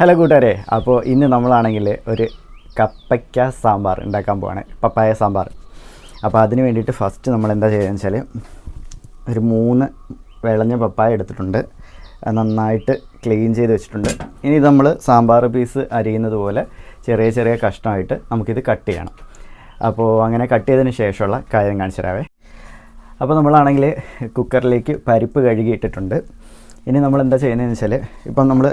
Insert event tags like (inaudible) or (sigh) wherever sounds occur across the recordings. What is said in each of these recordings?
Hello കൂട്ടുകാരെ അപ്പോൾ ഇന്ന് നമ്മളാണെങ്കിൽ ഒരു കപ്പയ്ക്ക സാമ്പാർ ഉണ്ടാക്കാൻ പോവാണ് പപ്പായ സാമ്പാർ. അപ്പോൾ അതിന് വേണ്ടിയിട്ട് ഫസ്റ്റ് നമ്മൾ എന്താ ചെയ്യുകയെന്ന് വെച്ചാൽ ഒരു മൂന്ന് വിളഞ്ഞ പപ്പായ എടുത്തിട്ടുണ്ട് നന്നായിട്ട് ക്ലീൻ ചെയ്ത് വെച്ചിട്ടുണ്ട്. ഇനി നമ്മൾ സാമ്പാർ പീസ് അരിയുന്നത് പോലെ ചെറിയ ചെറിയ കഷ്ണമായിട്ട് നമുക്കിത് കട്ട് ചെയ്യണം. അപ്പോൾ അങ്ങനെ കട്ട് ചെയ്തതിന് ശേഷമുള്ള കാര്യം കാണിച്ചു തരാവേ. അപ്പോൾ നമ്മളാണെങ്കിൽ കുക്കറിലേക്ക് പരിപ്പ് കഴുകിയിട്ടിട്ടുണ്ട് ഇനി നമ്മൾ എന്താ ചെയ്യുന്നതെന്ന് വെച്ചാൽ ഇപ്പം നമ്മൾ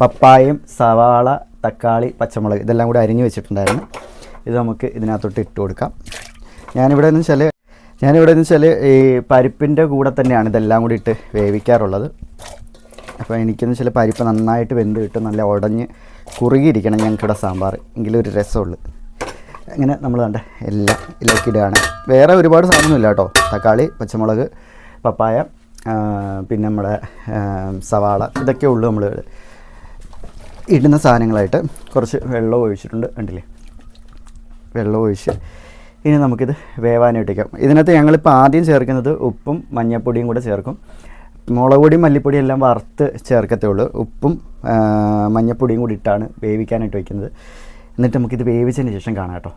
പപ്പായയും സവാള തക്കാളി പച്ചമുളക് ഇതെല്ലാം കൂടി അരിഞ്ഞ് വെച്ചിട്ടുണ്ടായിരുന്നു. ഇത് നമുക്ക് ഇതിനകത്തോട്ട് ഇട്ട് കൊടുക്കാം. ഞാനിവിടെ എന്ന് വെച്ചാൽ ഞാനിവിടെ എന്ന് വെച്ചാൽ ഈ പരിപ്പിന്റെ കൂടെ തന്നെയാണ് ഇതെല്ലാം കൂടി ഇട്ട് വേവിക്കാറുള്ളത്. അപ്പോൾ എനിക്കെന്ന് വെച്ചാൽ പരിപ്പ് നന്നായിട്ട് വെന്ത് കിട്ടും നല്ല ഉടഞ്ഞ് കുറുകിയിരിക്കണം ഞങ്ങൾക്കിവിടെ സാമ്പാർ. എങ്കിലും ഒരു രസമുള്ളൂ. അങ്ങനെ നമ്മൾ കണ്ട എല്ലാം ഇതിലേക്ക് ഇടുകയാണ്. വേറെ ഒരുപാട് സാധനമൊന്നുമില്ല കേട്ടോ. തക്കാളി പച്ചമുളക് പപ്പായ പിന്നെ നമ്മുടെ സവാള ഇതൊക്കെ ഉള്ളൂ നമ്മൾ ഇടുന്ന സാധനങ്ങളായിട്ട് കുറച്ച് വെള്ളം ഒഴിച്ചിട്ടുണ്ട്. കണ്ടില്ലേ? വെള്ളം ഒഴിച്ച് ഇനി നമുക്കിത് വേവാനായിട്ട് വയ്ക്കാം ഇതിനകത്ത് ഞങ്ങളിപ്പോൾ ആദ്യം ചേർക്കുന്നത് ഉപ്പും മഞ്ഞൾപ്പൊടിയും കൂടെ ചേർക്കും. മുളക് പൊടിയും മല്ലിപ്പൊടിയും എല്ലാം വറുത്ത് ചേർക്കത്തേ ഉപ്പും മഞ്ഞൾപ്പൊടിയും കൂടി ഇട്ടാണ് വേവിക്കാനായിട്ട് വയ്ക്കുന്നത് എന്നിട്ട് നമുക്കിത് വേവിച്ചതിന് ശേഷം കാണാം കേട്ടോ.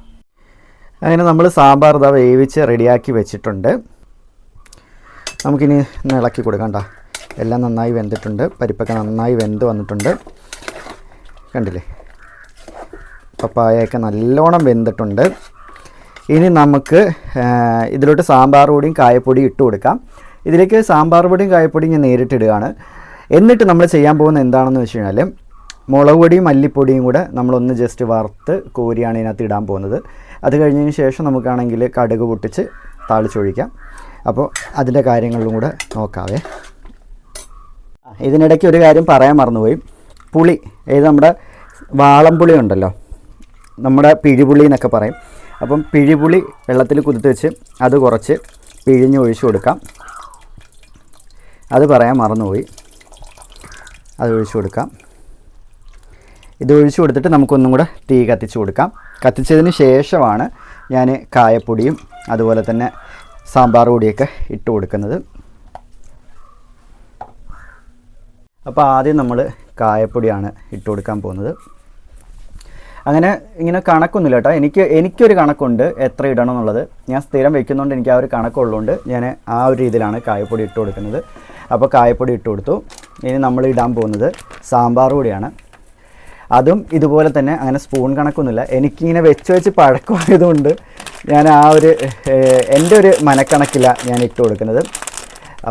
അങ്ങനെ നമ്മൾ സാമ്പാർ ഇതാ വേവിച്ച് റെഡിയാക്കി വെച്ചിട്ടുണ്ട്. നമുക്കിനി ഇളക്കി കൊടുക്കാം കേട്ടോ. എല്ലാം നന്നായി വെന്തിട്ടുണ്ട്. പരിപ്പൊക്കെ നന്നായി വെന്ത് വന്നിട്ടുണ്ട്. കണ്ടില്ലേ? പപ്പായയൊക്കെ നല്ലോണം വെന്തിട്ടുണ്ട്. ഇനി നമുക്ക് ഇതിലോട്ട് സാമ്പാർ പൊടിയും കായപ്പൊടിയും ഇട്ട് കൊടുക്കാം. ഇതിലേക്ക് സാമ്പാർ പൊടിയും കായപ്പൊടിയും ഞാൻ നേരിട്ടിടുകയാണ് എന്നിട്ട് നമ്മൾ ചെയ്യാൻ പോകുന്നത് എന്താണെന്ന് വെച്ച് കഴിഞ്ഞാൽ മുളക് പൊടിയും മല്ലിപ്പൊടിയും കൂടെ നമ്മളൊന്ന് ജസ്റ്റ് വറുത്ത് കോരിയാണ് ഇതിനകത്ത് ഇടാൻ പോകുന്നത്. അത് കഴിഞ്ഞതിന് ശേഷം നമുക്കാണെങ്കിൽ കടുക് പൊട്ടിച്ച് താളിച്ചൊഴിക്കാം. അപ്പോൾ അതിന്റെ കാര്യങ്ങളിലും കൂടെ നോക്കാവേ. ഇതിനിടയ്ക്ക് ഒരു കാര്യം പറയാൻ മറന്നുപോയി. പുളി. ഏത് നമ്മുടെ വാളംപുളി ഉണ്ടല്ലോ നമ്മുടെ പിഴിപുളി എന്നൊക്കെ പറയും. അപ്പം പിഴിപുളി വെള്ളത്തിൽ കുതിർത്ത് വെച്ച് അത് കുറച്ച് പിഴിഞ്ഞ് ഒഴിച്ചു കൊടുക്കാം. അത് പറയാൻ മറന്നുപോയി. അത് ഒഴിച്ചു കൊടുക്കാം. ഇത് ഒഴിച്ചു കൊടുത്തിട്ട് നമുക്കൊന്നും കൂടെ തീ കത്തിച്ച് കൊടുക്കാം. കത്തിച്ചതിന് ശേഷമാണ് ഞാൻ കായപ്പൊടിയും അതുപോലെ തന്നെ സാമ്പാർ പൊടിയൊക്കെ ഇട്ട് കൊടുക്കുന്നത്. അപ്പോൾ ആദ്യം നമ്മൾ കായപ്പൊടിയാണ് ഇട്ട് കൊടുക്കാൻ പോകുന്നത്. അങ്ങനെ ഇങ്ങനെ കണക്കൊന്നുമില്ല കേട്ടോ. എനിക്ക് എനിക്കൊരു കണക്കുണ്ട് എത്ര ഇടണം എന്നുള്ളത്. ഞാൻ സ്ഥിരം വെക്കുന്നതുകൊണ്ട് എനിക്ക് ആ ഒരു കണക്കുള്ളതുകൊണ്ട് ഞാൻ ആ ഒരു രീതിയിലാണ് കായപ്പൊടി ഇട്ട് കൊടുക്കുന്നത്. അപ്പോൾ കായപ്പൊടി ഇട്ട് കൊടുത്തു. ഇനി നമ്മൾ ഇടാൻ പോകുന്നത് സാമ്പാർ പൊടിയാണ്. അതും ഇതുപോലെ തന്നെ അങ്ങനെ സ്പൂൺ കണക്കൊന്നുമില്ല. എനിക്കിങ്ങനെ വെച്ച് വെച്ച് പഴക്കമായതുകൊണ്ട് ഞാൻ ആ ഒരു എന്റെ ഒരു മനക്കണക്കില്ല ഞാൻ ഇട്ട് കൊടുക്കുന്നത്.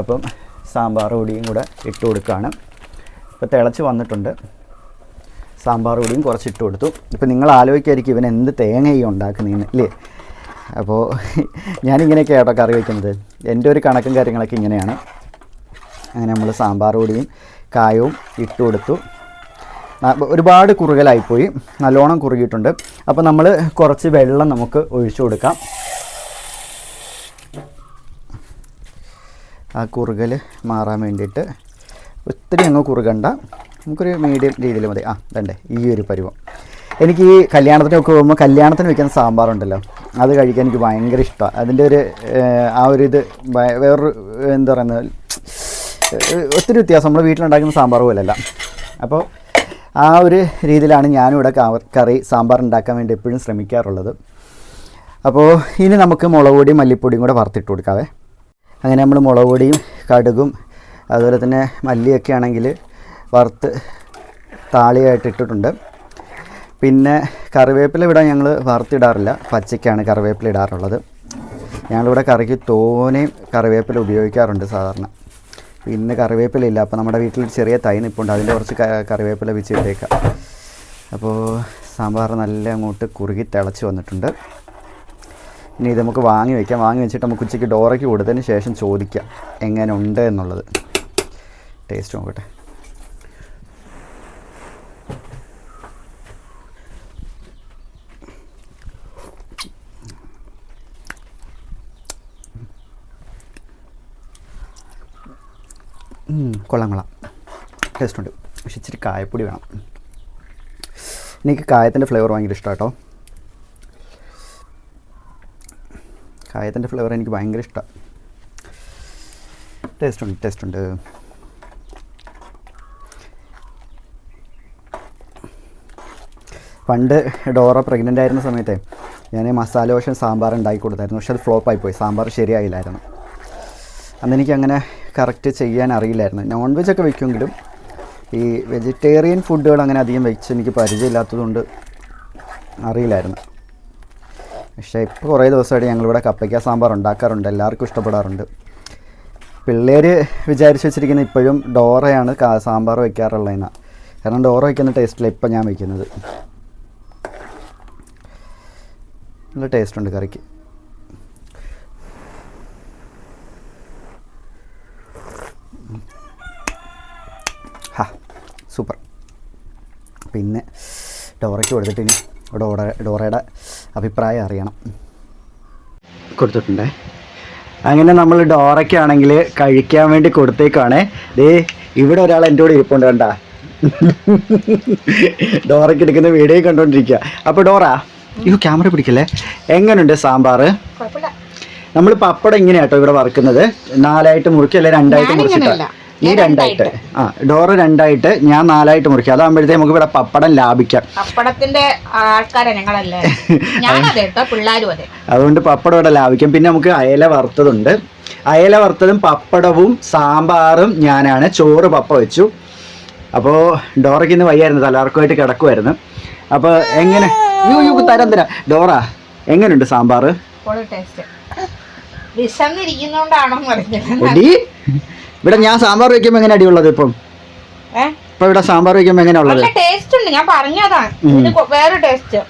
അപ്പം സാമ്പാർ പൊടിയും കൂടെ ഇട്ട് കൊടുക്കുകയാണ്. ഇപ്പോൾ തിളച്ച് വന്നിട്ടുണ്ട്. സാമ്പാർ പൊടിയും കുറച്ചിട്ട് കൊടുത്തു. ഇപ്പോൾ നിങ്ങൾ ആലോചിക്കായിരിക്കും ഇവൻ എന്ത് തേങ്ങ ഈ ഉണ്ടാക്കുന്നതെന്ന് ഇല്ലേ? അപ്പോൾ ഞാനിങ്ങനെയൊക്കെ കേട്ടോ കറി വയ്ക്കുന്നത് എന്റെ ഒരു കണക്കും കാര്യങ്ങളൊക്കെ ഇങ്ങനെയാണ്. അങ്ങനെ നമ്മൾ സാമ്പാർ പൊടിയും കായവും ഇട്ട് കൊടുത്തു. ഒരുപാട് കുറുകലായിപ്പോയി. നല്ലോണം കുറുകിയിട്ടുണ്ട്. അപ്പോൾ നമ്മൾ കുറച്ച് വെള്ളം നമുക്ക് ഒഴിച്ചു കൊടുക്കാം. ആ കുറുകൽ മാറാൻ വേണ്ടിയിട്ട് ഒത്തിരി അങ്ങ് കുറുകണ്ട. നമുക്കൊരു മീഡിയം രീതിയിൽ മതി. ആ ഇതണ്ടേ. ഈ ഒരു പരുവം. എനിക്ക് ഈ കല്യാണത്തിനൊക്കെ പോകുമ്പോൾ കല്യാണത്തിന് വെക്കുന്ന സാമ്പാറുണ്ടല്ലോ. അത് കഴിക്കാൻ എനിക്ക് ഭയങ്കര ഇഷ്ടമാണ് അതിന്റെ ഒരു ആ ഒരു ഇത് വേറൊരു എന്താ പറയുന്നത് ഒത്തിരി വ്യത്യാസം. നമ്മൾ വീട്ടിലുണ്ടാക്കുന്ന സാമ്പാർ പോലെയല്ല അപ്പോൾ ആ ഒരു രീതിയിലാണ് ഞാനും ഇവിടെ കറി സാമ്പാർ ഉണ്ടാക്കാൻ വേണ്ടി എപ്പോഴും ശ്രമിക്കാറുള്ളത്. അപ്പോൾ ഇനി നമുക്ക് മുളക് പൊടിയും മല്ലിപ്പൊടിയും കൂടെ വറുത്തിട്ട് കൊടുക്കാവേ. അങ്ങനെ നമ്മൾ മുളക് പൊടിയും കടുകും അതുപോലെ തന്നെ മല്ലിയൊക്കെ ആണെങ്കിൽ വറുത്ത് താളിയായിട്ട് ഇട്ടിട്ടുണ്ട്. പിന്നെ കറിവേപ്പില ഇവിടെ ഞങ്ങൾ വറുത്തിടാറില്ല. പച്ചയ്ക്കാണ് കറിവേപ്പില ഇടാറുള്ളത്. ഞങ്ങളിവിടെ കറിക്ക് തോനെയും കറിവേപ്പില ഉപയോഗിക്കാറുണ്ട് സാധാരണ. ഇന്ന് കറിവേപ്പില ഇല്ല. അപ്പോൾ നമ്മുടെ വീട്ടിൽ ചെറിയ തൈ നിൽപ്പുണ്ട് അതിന്റെ കുറച്ച് കറിവേപ്പില വെച്ചിട്ടേക്കാം. അപ്പോൾ സാമ്പാർ നല്ല അങ്ങോട്ട് കുറുകി തിളച്ച് വന്നിട്ടുണ്ട്. ഇനി ഇത് നമുക്ക് വാങ്ങി വയ്ക്കാം വാങ്ങി വെച്ചിട്ട് നമുക്ക് ഉച്ചയ്ക്ക് ഡോറയ്ക്ക് കൊടുത്തതിന് ശേഷം ചോദിക്കാം. എങ്ങനെ ഉണ്ട് എന്നുള്ളത്. ടേസ്റ്റ് നോക്കട്ടെ. കൊള്ളാം കൊള്ളാം. ടേസ്റ്റ് ഉണ്ട്. പക്ഷെ ഇച്ചിരി കായപ്പൊടി വേണം. എനിക്ക് കായത്തിന്റെ ഫ്ലേവർ ഭയങ്കര ഇഷ്ടമാണ് കേട്ടോ കായത്തിന്റെ ഫ്ലേവർ എനിക്ക് ഭയങ്കര ഇഷ്ടമാണ് ടേസ്റ്റ് ഉണ്ട് ടേസ്റ്റ് ഉണ്ട്. പണ്ട് ഡോറ പ്രഗ്നന്റ് ആയിരുന്ന സമയത്തെ ഞാൻ മസാല ദോശ സാമ്പാർ ഉണ്ടാക്കി കൊടുത്തായിരുന്നു. പക്ഷെ അത് ഫ്ലോപ്പായി പോയി. സാമ്പാർ ശരിയായില്ലായിരുന്നു. അന്ന് എനിക്കങ്ങനെ കറക്റ്റ് ചെയ്യാൻ അറിയില്ലായിരുന്നു. നോൺ വെജ് ഒക്കെ വയ്ക്കുമെങ്കിലും ഈ വെജിറ്റേറിയൻ ഫുഡുകൾ അങ്ങനെ അധികം വെച്ച് എനിക്ക് പരിചയമില്ലാത്തതുകൊണ്ട് അറിയില്ലായിരുന്നു. പക്ഷേ ഇപ്പോൾ കുറേ ദിവസമായിട്ട് ഞങ്ങളിവിടെ കപ്പയ്ക്ക സാമ്പാർ ഉണ്ടാക്കാറുണ്ട്. എല്ലാവർക്കും ഇഷ്ടപ്പെടാറുണ്ട്. പിള്ളേർ വിചാരിച്ച് വെച്ചിരിക്കുന്ന ഇപ്പോഴും ഡോറയാണ് സാമ്പാർ വയ്ക്കാറുള്ളതെന്നാണ് കാരണം ഡോറ വയ്ക്കുന്ന ടേസ്റ്റിലാണ് ഇപ്പം ഞാൻ വയ്ക്കുന്നത് നല്ല ടേസ്റ്റ് ഉണ്ട് കറിക്ക്. ഹാ സൂപ്പർ. പിന്നെ ഡോറയ്ക്ക് കൊടുത്തിട്ട് ഇനി ഡോറ ഡോറയുടെ അഭിപ്രായം അറിയണം. കൊടുത്തിട്ടുണ്ടേ? അങ്ങനെ നമ്മൾ ഡോറയ്ക്കാണെങ്കിൽ കഴിക്കാൻ വേണ്ടി കൊടുത്തേക്കാണേ ദേ ഇവിടെ ഒരാൾ എന്റെ കൂടെ ഇരിപ്പുണ്ട് കണ്ട. ഡോറയ്ക്ക് എടുക്കുന്ന വീഡിയോ കണ്ടുകൊണ്ടിരിക്കുക അപ്പോൾ ഡോറ? അയ്യോ ക്യാമറ പിടിക്കല്ലേ? എങ്ങനെയുണ്ട് സാമ്പാർ നമ്മൾ പപ്പടം ഇങ്ങനെയാട്ടോ ഇവിടെ വറുക്കുന്നത്. നാലായിട്ട് മുറിക്കുക അല്ലെ രണ്ടായിട്ട് മുറിച്ചിട്ട് ഈ രണ്ടായിട്ട്. ആ ഡോറ് രണ്ടായിട്ട് ഞാൻ നാലായിട്ട് മുറിക്കുക അതാകുമ്പോഴത്തേ നമുക്ക് ഇവിടെ പപ്പടം ലാഭിക്കാം. പപ്പടത്തിന്റെ ആൾക്കാരാ ഞങ്ങളല്ലേ? (laughs) അതുകൊണ്ട് പപ്പടം ഇവിടെ ലാഭിക്കാം. പിന്നെ നമുക്ക് അയല വറുത്തതുണ്ട്. അയല വറുത്തതും പപ്പടവും സാമ്പാറും ഞാനാണ്. ചോറ് പപ്പ വെച്ചു. അപ്പോൾ ഡോറയ്ക്ക് ഇന്ന് വയ്യായിരുന്നു. തലാർക്കുമായിട്ട് കിടക്കുമായിരുന്നു അപ്പോൾ എങ്ങനെ? യൂ യു തരാം തരാം. ഡോറ എങ്ങനെയുണ്ട് സാമ്പാർ? ഇവിടെ ഞാൻ സാമ്പാർ വെക്കുമ്പോൾ എങ്ങനെ അടിയുള്ളത് ഇപ്പം? ഇപ്പൊ ഇവിടെ സാമ്പാർ വെക്കുമ്പോൾ എങ്ങനെ ഉള്ളത്? ടേസ്റ്റ് ഉണ്ട് ഞാൻ പറഞ്ഞതാ. ഇതിന് വേറെ ടേസ്റ്റ്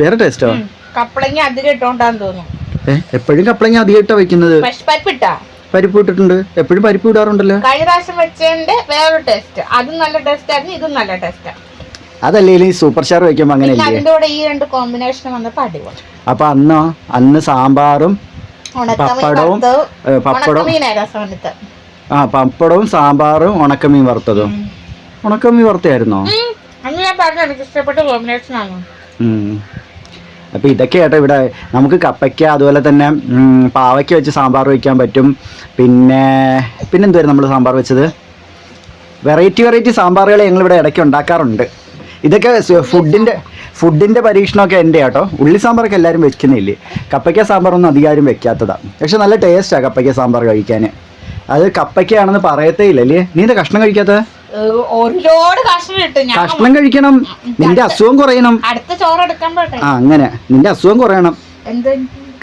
വേറെ ടേസ്റ്റോ കപ്പളങ്ങ അധികം ഇട്ടോണ്ടാന്ന് തോന്നുന്നു. എപ്പോഴും കപ്പളങ്ങ ഇട്ടാ വെക്കുന്നത് പരിപ്പ് ഇട്ടിട്ടുണ്ട്. എപ്പോഴും പരിപ്പ് ഇടാറുണ്ടല്ലോ. കഴിഞ്ഞ പ്രാവശ്യം വെച്ചതിന്റെ വേറൊരു ടേസ്റ്റ് അതും നല്ല ടേസ്റ്റ് ആയിരുന്നു ഇതും നല്ല ടേസ്റ്റ് അതല്ലേ ഈ സൂപ്പർ സ്റ്റാർ വെക്കുമ്പോൾ അങ്ങനെ അങ്ങനെയല്ലേ? ഈ രണ്ട് കോമ്പിനേഷൻ വന്നപ്പോ അടിപൊളി. അപ്പൊ അന്നോ അന്ന് സാമ്പാറും പപ്പടവും, പപ്പടവും. ആ പപ്പടവും സാമ്പാറും ഉണക്കമീൻ വറുത്തതും. ഉണക്കമീൻ വറുത്തായിരുന്നോ അന്ന് ഞാൻ പറഞ്ഞു എനിക്ക് ഇഷ്ടപ്പെട്ട കോമ്പിനേഷൻ ആണ്. ഉം. അപ്പൊ ഇതൊക്കെ ആട്ടോ ഇവിടെ നമുക്ക് കപ്പയ്ക്ക അതുപോലെ തന്നെ പാവയ്ക്ക വെച്ച് സാമ്പാർ വയ്ക്കാൻ പറ്റും. പിന്നെ പിന്നെന്തുവായിരുന്നു നമ്മൾ സാമ്പാർ വെച്ചത്? വെറൈറ്റി വെറൈറ്റി സാമ്പാറുകൾ ഞങ്ങൾ ഇവിടെ ഇടയ്ക്ക് ഉണ്ടാക്കാറുണ്ട്. ഇതൊക്കെ ഫുഡിന്റെ ഫുഡിന്റെ ഫുഡിന്റെ പരീക്ഷണമൊക്കെ എന്റെ ആട്ടോ. ഉള്ളി സാമ്പാറൊക്കെ എല്ലാവരും വെക്കുന്നില്ലേ? കപ്പയ്ക്ക സാമ്പാറൊന്നും അധികാരം വെക്കാത്തതാണ് പക്ഷെ നല്ല ടേസ്റ്റാണ് കപ്പയ്ക്ക സാമ്പാർ കഴിക്കാൻ അത് കപ്പയ്ക്കാണെന്ന് പറയത്തേ ഇല്ലല്ലേ നീ എന്താ കഷ്ണം കഴിക്കാത്തത്? ഒരുപാട് കഷ്ണം ഇട്ട് കഷ്ണം കഴിക്കണം. നിന്റെ അസുഖം കുറയണം. അടുത്ത ചോറ് എടുക്കാൻ ആ അങ്ങനെ. നിന്റെ അസുഖം കുറയണം.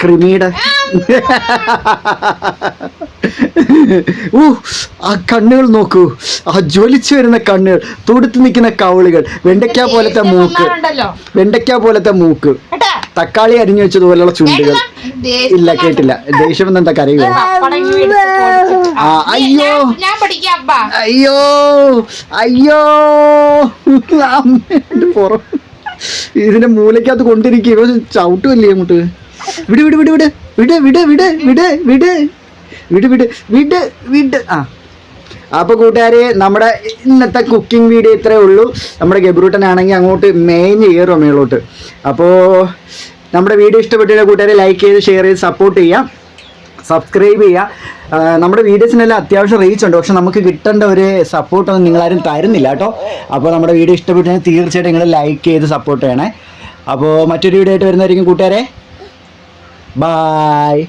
കൃമിയുടെ. ഊ ആ കണ്ണുകൾ നോക്കൂ. ആ ജ്വലിച്ചു വരുന്ന കണ്ണുകൾ തുടുത്ത് നിൽക്കുന്ന കവളുകൾ വെണ്ടയ്ക്ക പോലത്തെ മൂക്ക്. വെണ്ടയ്ക്ക പോലത്തെ മൂക്ക്. തക്കാളി അരിഞ്ഞു വെച്ചതുപോലുള്ള ചുണ്ടുകൾ. ഇല്ല കേട്ടില്ല. ദേഷ്യം എന്താ കരയുക? അയ്യോ. അയ്യോ. അയ്യോ. പുറം. ഇതിന്റെ മൂലക്കകത്ത് കൊണ്ടിരിക്കുക ചവിട്ടുമല്ലേ അങ്ങോട്ട്? വിട് വിട് വിട് വിട്. വിട് വിട് വിട് വിട് വിട്. വിട് വിട് വിട് വിട്. ആ. അപ്പോൾ കൂട്ടുകാരെ നമ്മുടെ ഇന്നത്തെ കുക്കിംഗ് വീഡിയോ ഇത്രേ ഉള്ളൂ. നമ്മുടെ ഗബ്രൂട്ടനാണെങ്കിൽ അങ്ങോട്ട് മേഞ്ഞ് കയറും മേളോട്ട് അപ്പോൾ നമ്മുടെ വീഡിയോ ഇഷ്ടപ്പെട്ടില്ല കൂട്ടുകാരെ ലൈക്ക് ചെയ്ത് ഷെയർ ചെയ്ത് സപ്പോർട്ട് ചെയ്യാം സബ്സ്ക്രൈബ് ചെയ്യുക. നമ്മുടെ വീഡിയോസിനെല്ലാം അത്യാവശ്യം റീച്ച് ഉണ്ട്. പക്ഷെ നമുക്ക് കിട്ടേണ്ട ഒരു സപ്പോർട്ടൊന്നും നിങ്ങളാരും തരുന്നില്ല കേട്ടോ. അപ്പോൾ നമ്മുടെ വീഡിയോ ഇഷ്ടപ്പെട്ടെങ്കിൽ തീർച്ചയായിട്ടും നിങ്ങൾ ലൈക്ക് ചെയ്ത് സപ്പോർട്ട് ചെയ്യണേ. അപ്പോൾ മറ്റൊരു വീഡിയോ ആയിട്ട് വരുന്നതായിരിക്കും കൂട്ടുകാരെ. ബായ്